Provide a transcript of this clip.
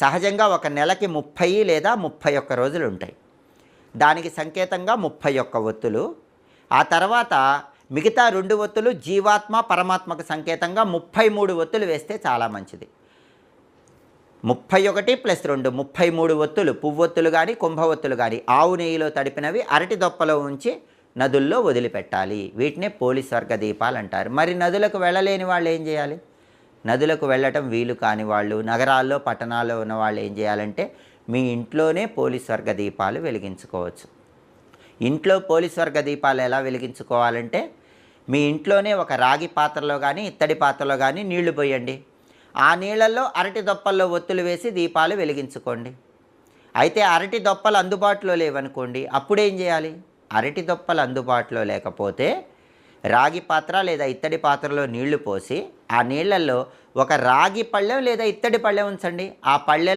సహజంగా ఒక నెలకి ముప్పై లేదా ముప్పై ఒక్క రోజులు ఉంటాయి. దానికి సంకేతంగా ముప్పై ఒక్క ఒత్తులు. ఆ తర్వాత మిగతా రెండు ఒత్తులు జీవాత్మ పరమాత్మకు సంకేతంగా ముప్పై మూడు ఒత్తులు వేస్తే చాలా మంచిది. ముప్పై ఒకటి ప్లస్ రెండు ముప్పై మూడు ఒత్తులు. పువ్వొత్తులు కానీ కుంభవొత్తులు కానీ ఆవు నెయ్యిలో తడిపినవి అరటి దొప్పలో ఉంచి నదుల్లో వదిలిపెట్టాలి. వీటినే పోలీస్ వర్గ దీపాలు అంటారు. మరి నదులకు వెళ్ళలేని వాళ్ళు ఏం చేయాలి? నదులకు వెళ్ళటం వీలు కాని వాళ్ళు నగరాల్లో పట్టణాల్లో ఉన్న వాళ్ళు ఏం చేయాలంటే మీ ఇంట్లోనే పోలీస్ వర్గ దీపాలు వెలిగించుకోవచ్చు. ఇంట్లో పోలీస్ వర్గ దీపాలు ఎలా వెలిగించుకోవాలంటే మీ ఇంట్లోనే ఒక రాగి పాత్రలో కానీ ఇత్తడి పాత్రలో కానీ నీళ్ళు పోయండి. ఆ నీళ్ళల్లో అరటి దొప్పల్లో ఒత్తులు వేసి దీపాలు వెలిగించుకోండి. అయితే అరటి దొప్పలు అందుబాటులో లేవనుకోండి అప్పుడేం చేయాలి? అరటి దొప్పలు అందుబాటులో లేకపోతే రాగి పాత్ర లేదా ఇత్తడి పాత్రలో నీళ్ళు పోసి ఆ నీళ్ళలో ఒక రాగి పళ్ళెం లేదా ఇత్తడి పళ్ళెం ఉంచండి. ఆ పళ్ళె